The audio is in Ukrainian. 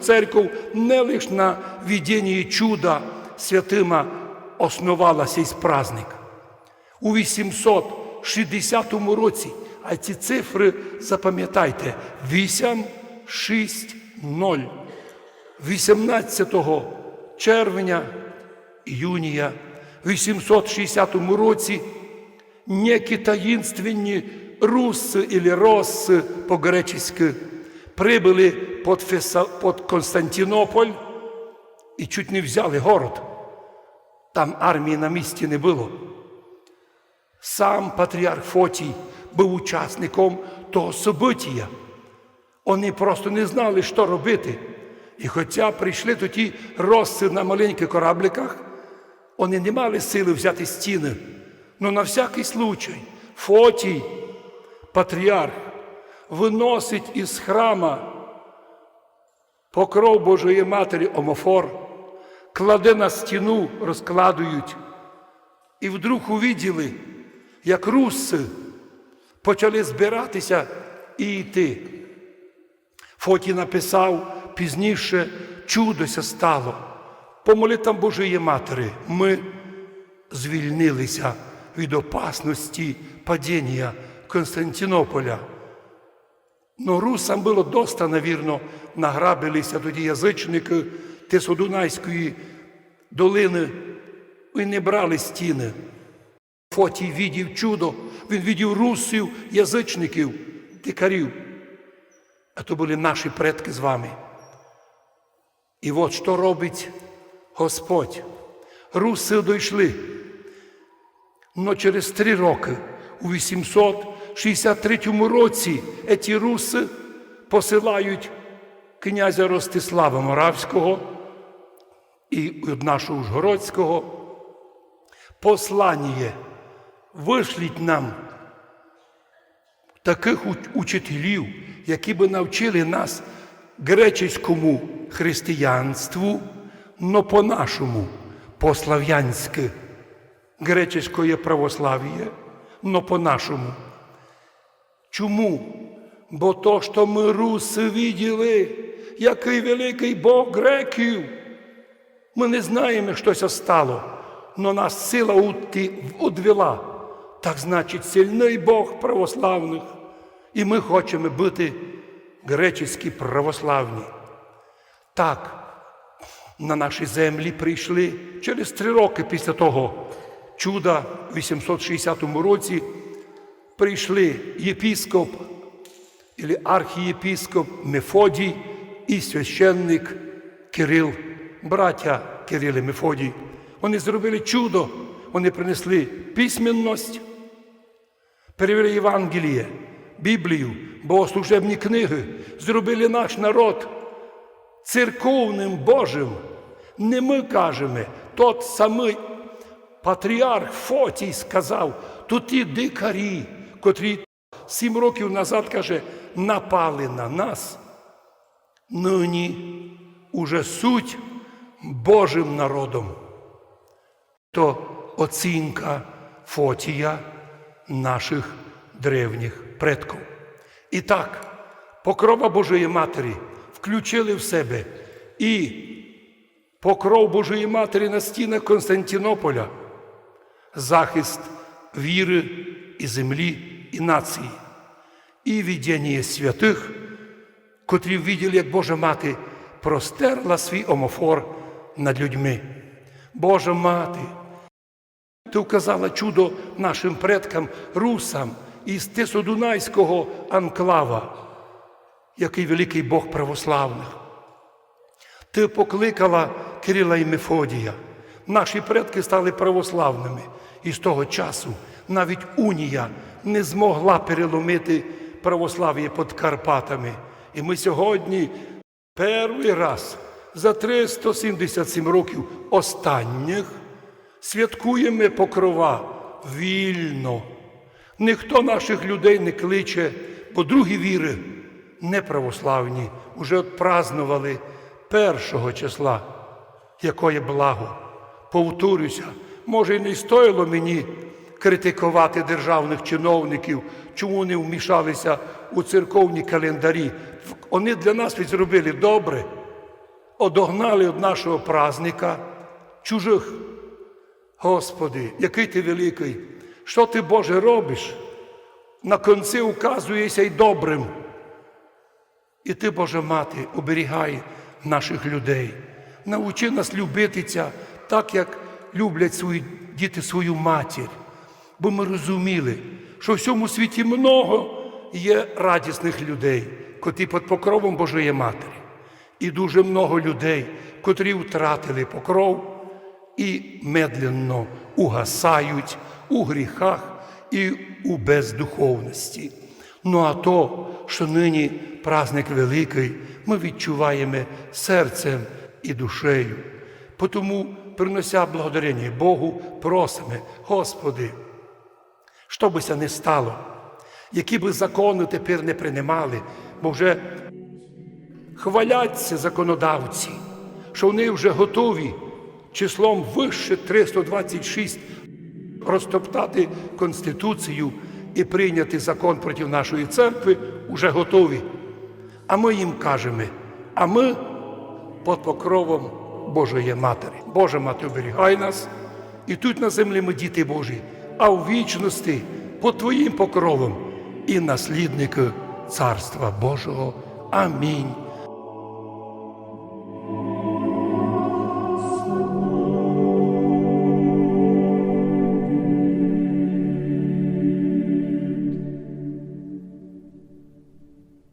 Церковь не лише на видении чуда святима основала цей праздник. У 860 році, а ці цифри запам'ятайте, 8, 6, 0. 18 червня, іюня, в 860 році некі таїнственні руси или росси по-гречески прибули під, Феса, під Константинополь і чуть не взяли город. Там армії на місці не було. Сам патріарх Фотій був учасником того события. Вони просто не знали, що робити. І хоча прийшли тоді роси на маленьких корабликах, вони не мали сили взяти стіни. Ну на всякий случай Фотій, патріарх, виносить із храма покров Божої Матері Омофор, кладе на стіну, розкладують. І вдруг увиділи, як руси почали збиратися і йти. Фотій написав пізніше чудося стало. По молитвам Божої Матері ми звільнилися від опасності падіння Константинополя. Но русам було доста, навірно, награбилися тоді язичники Тесодунайської долини і не брали стіни. Фотій відів чудо, він відів русів, язичників, дикарів. А то були наші предки з вами. І от що робить Господь. Руси дійшли. Но через три роки, у 863 році, ці руси посилають князя Ростислава Моравського і нашого Ужгородського послання. Вишліть нам таких учителів, які би навчили нас греческому християнству, но по-нашому, по-слав'янськи. Греческое православ'я, но по-нашому. Чому? Бо то, що ми руси виділи, який великий Бог греків. Ми не знаємо, що це стало, но нас сила одвела. Так значить, сильний Бог православних. І ми хочемо бути греческі православні. Так, на наші землі прийшли через три роки після того чуда в 860 році прийшли єпіскоп або архієпіскоп Мефодій і священник Кирил, браття Кирил і Мефодій. Вони зробили чудо, вони принесли письменність, перевели Євангеліє, Біблію, богослужебні книги, зробили наш народ церковним Божим. Не ми кажемо, тот самий патріарх Фотій сказав, то ті дикарі, котрі сім років назад, каже, напали на нас, нині уже суть Божим народом. То оцінка Фотія наших древніх предків. І так, покрова Божої Матері включили в себе і покров Божої Матері на стінах Константинополя, захист віри і землі і нації, і віддяння святих, котрі виділи, як Божа Мати простерла свій омофор над людьми. Божа Мати, ти вказала чудо нашим предкам, русам із Тесодунайського анклава, який великий Бог православних. Ти покликала Кирила і Мефодія. Наші предки стали православними. І з того часу навіть унія не змогла переломити православ'я під Карпатами. І ми сьогодні перший раз за 377 років останніх святкуємо покрова вільно. Ніхто наших людей не кличе, бо другі віри неправославні уже отпразнували першого числа, якое благо. Повторюся, може, і не стоїло мені критикувати державних чиновників, чому не вмішалися у церковні календарі. Вони для нас ведь зробили добре. одогнали від нашого праздника чужих. Господи, який ти великий, що ти, Боже, робиш? На кінці указуєшся й добрим. І ти, Боже Мати, оберігай наших людей. Научи нас любитися так, як люблять свої діти свою матір. Бо ми розуміли, що в всьому світі много є радісних людей, котрі під покровом Божої Матері. І дуже много людей, котрі втратили покров і медленно угасають у гріхах і у бездуховності. Ну а то, що нині праздник великий, ми відчуваємо серцем і душею. Тому, принося благодарення Богу, просимо, Господи, що ся не стало, які би закони тепер не приймали, бо вже хваляться законодавці, що вони вже готові числом вище 326 розтоптати Конституцію і прийняти закон проти нашої церкви, вже готові. А ми їм кажемо, а ми під покровом Божої Матері. Божа Мати оберігай нас, і тут на землі ми діти Божі, а в вічності по Твоїм покровам і наслідники Царства Божого. Амінь.